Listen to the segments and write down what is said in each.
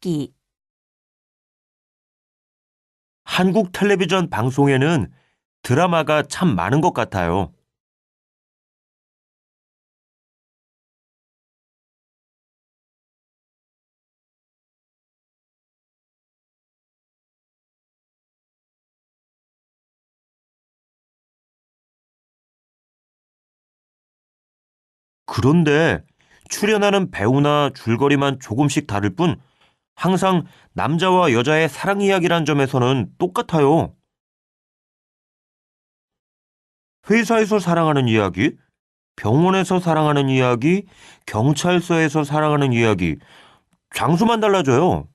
듣기, 한국 텔레비전 방송에는 드라마가 참 많은 것 같아요. 그런데 출연하는 배우나 줄거리만 조금씩 다를 뿐 항상 남자와 여자의 사랑 이야기란 점에서는 똑같아요. 회사에서 사랑하는 이야기, 병원에서 사랑하는 이야기, 경찰서에서 사랑하는 이야기, 장소만 달라져요.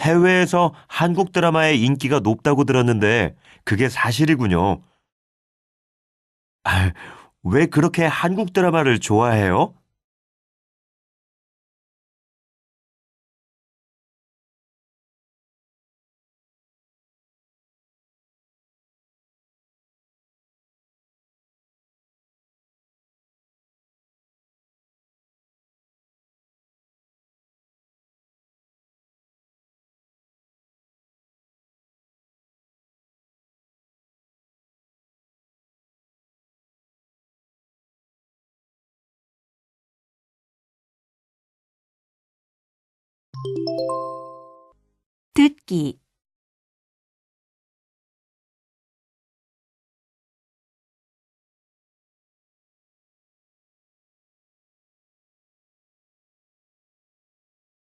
해외에서 한국 드라마의 인기가 높다고 들었는데 그게 사실이군요. 아, 왜 그렇게 한국 드라마를 좋아해요? 듣기,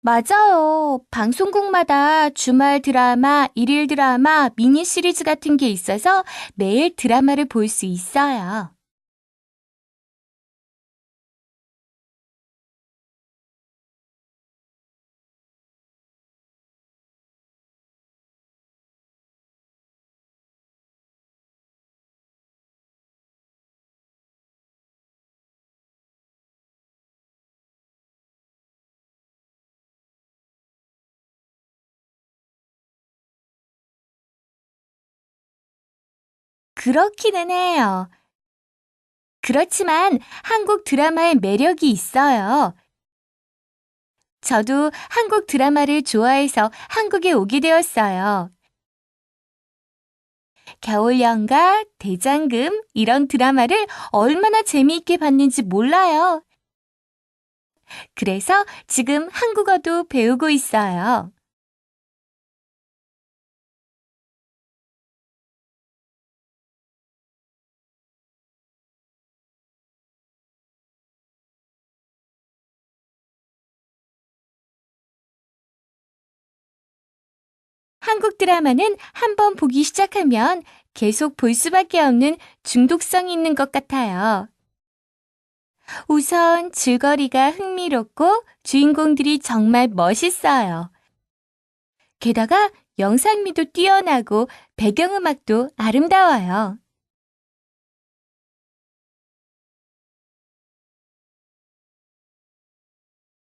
맞아요. 방송국마다 주말 드라마, 일일 드라마, 미니 시리즈 같은 게 있어서 매일 드라마를 볼 수 있어요. 그렇기는 해요. 그렇지만 한국 드라마의 매력이 있어요. 저도 한국 드라마를 좋아해서 한국에 오게 되었어요. 겨울연가, 대장금 이런 드라마를 얼마나 재미있게 봤는지 몰라요. 그래서 지금 한국어도 배우고 있어요. 한국 드라마는 한번 보기 시작하면 계속 볼 수밖에 없는 중독성이 있는 것 같아요. 우선 줄거리가 흥미롭고 주인공들이 정말 멋있어요. 게다가 영상미도 뛰어나고 배경음악도 아름다워요.